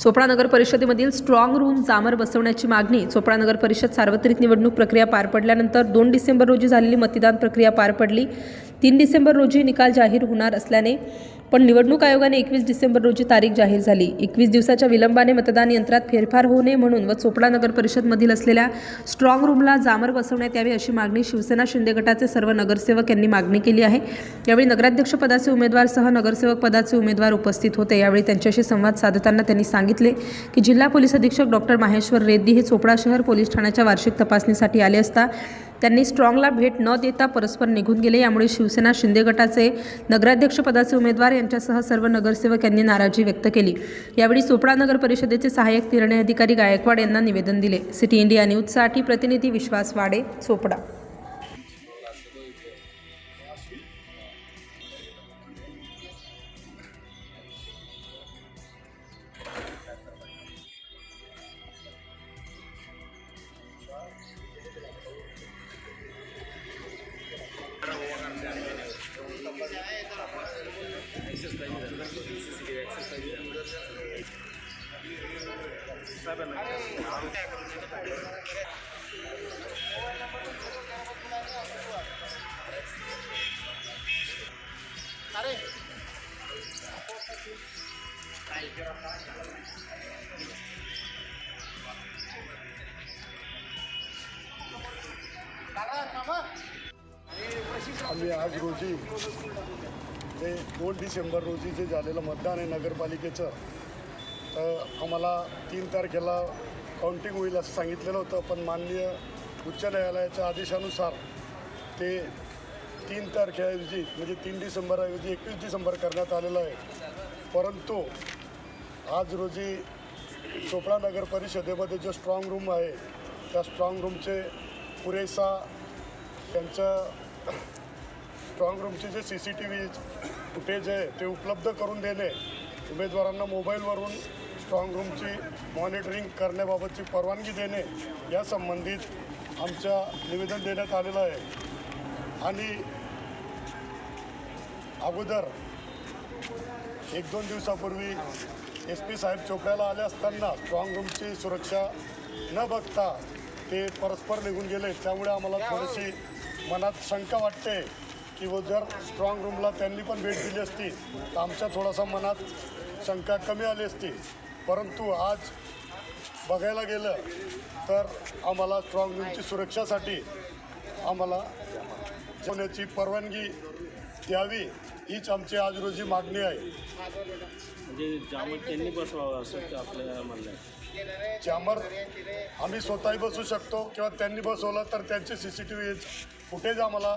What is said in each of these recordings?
चोपडा नगर परिषदेमधील strong room jammer बसवण्याची मागणी. चोपडा नगर परिषद सार्वत्रिक निवडणूक प्रक्रिया पार पडल्यानंतर दोन डिसेंबर रोजी झालेली मतदान प्रक्रिया पार पडली. तीन डिसेंबर रोजी निकाल जाहीर होणार असल्याने पण निवडणूक आयोगाने एकवीस डिसेंबर रोजी तारीख जाहीर झाली. एकवीस दिवसाच्या विलंबाने मतदान यंत्रात फेरफार होऊ नये म्हणून व चोपडा नगर परिषदमधील असलेल्या स्ट्रॉंग रूमला जामर बसवण्यात यावी अशी मागणी शिवसेना शिंदे गटाचे सर्व नगरसेवक यांनी मागणी केली आहे. यावेळी नगराध्यक्ष पदाचे उमेदवारसह नगरसेवक पदाचे उमेदवार उपस्थित होते. यावेळी त्यांच्याशी संवाद साधताना त्यांनी सांगितले की जिल्हा पोलीस अधीक्षक डॉक्टर माहेश्वर रेड्डी हे चोपडा शहर पोलीस ठाण्याच्या वार्षिक तपासणीसाठी आले असता त्यांनी स्ट्रॉंगला भेट न देता परस्पर निघून गेले. यामुळे शिवसेना शिंदे गटाचे नगराध्यक्षपदाचे उमेदवार यांच्यासह सर्व नगरसेवक यांनी नाराजी व्यक्त केली. यावेळी चोपडा नगर परिषदेचे सहाय्यक निर्णय अधिकारी गायकवाड यांना निवेदन दिले. सिटी इंडिया न्यूजसाठी प्रतिनिधी विश्वास वाडे चोपडा. आम्ही आज रोजी ते दोन डिसेंबर रोजी जे झालेलं मतदान आहे नगरपालिकेचं आम्हाला तीन तारखेला काउंटिंग होईल असं सांगितलेलं होतं पण माननीय उच्च न्यायालयाच्या आदेशानुसार ते तीन तारखेऐवजी म्हणजे तीन डिसेंबरऐवजी एकवीस डिसेंबर करण्यात आलेलं आहे. परंतु आज रोजी चोपडा नगर परिषदेमध्ये जो स्ट्रॉंग रूम आहे त्या स्ट्रॉंग रूमचे पुरेसा त्यांचं स्ट्रॉंग रूमचे जे C C T V footage आहे ते उपलब्ध करून देणे उमेदवारांना मोबाईलवरून स्ट्रॉंग रूमची मॉनिटरिंग करण्याबाबतची परवानगी देणे या संबंधित आमच्या निवेदन देण्यात आलेलं आहे. आणि अगोदर एक दोन दिवसापूर्वी एस पी साहेब चोपड्याला आले असताना स्ट्रॉंग रूमची सुरक्षा न बघता ते परस्पर निघून गेले. त्यामुळे आम्हाला थोडीशी मनात शंका वाटते की व जर स्ट्रॉंग रूमला त्यांनी पण भेट दिली असती तर आमच्या थोडासा मनात शंका कमी आली असती. परंतु आज बघायला गेलं तर आम्हाला स्ट्रॉंग रूमची सुरक्षासाठी आम्हाला होण्याची परवानगी द्यावी हीच आमची आज रोजी मागणी आहे. म्हणजे जामर त्यांनी बसवावं असं आपल्याला म्हणणं आहे. जॅमर आम्ही स्वतःही बसू शकतो किंवा त्यांनी बसवलं तर त्यांचे C C T V footage आम्हाला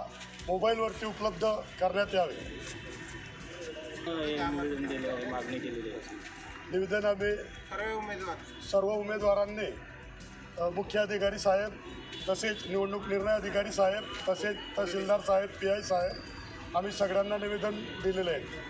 मोबाईलवरती उपलब्ध करण्यात यावे. मागणी केलेली आहे. निवेदन आम्ही सर्व उमेदवारांनी अ, मुख्य अधिकारी साहेब तसेच निवडणूक निर्णय अधिकारी साहेब तसेच तहसीलदार साहेब पी आय साहेब आम्ही सगळ्यांना निवेदन दिलेले आहे.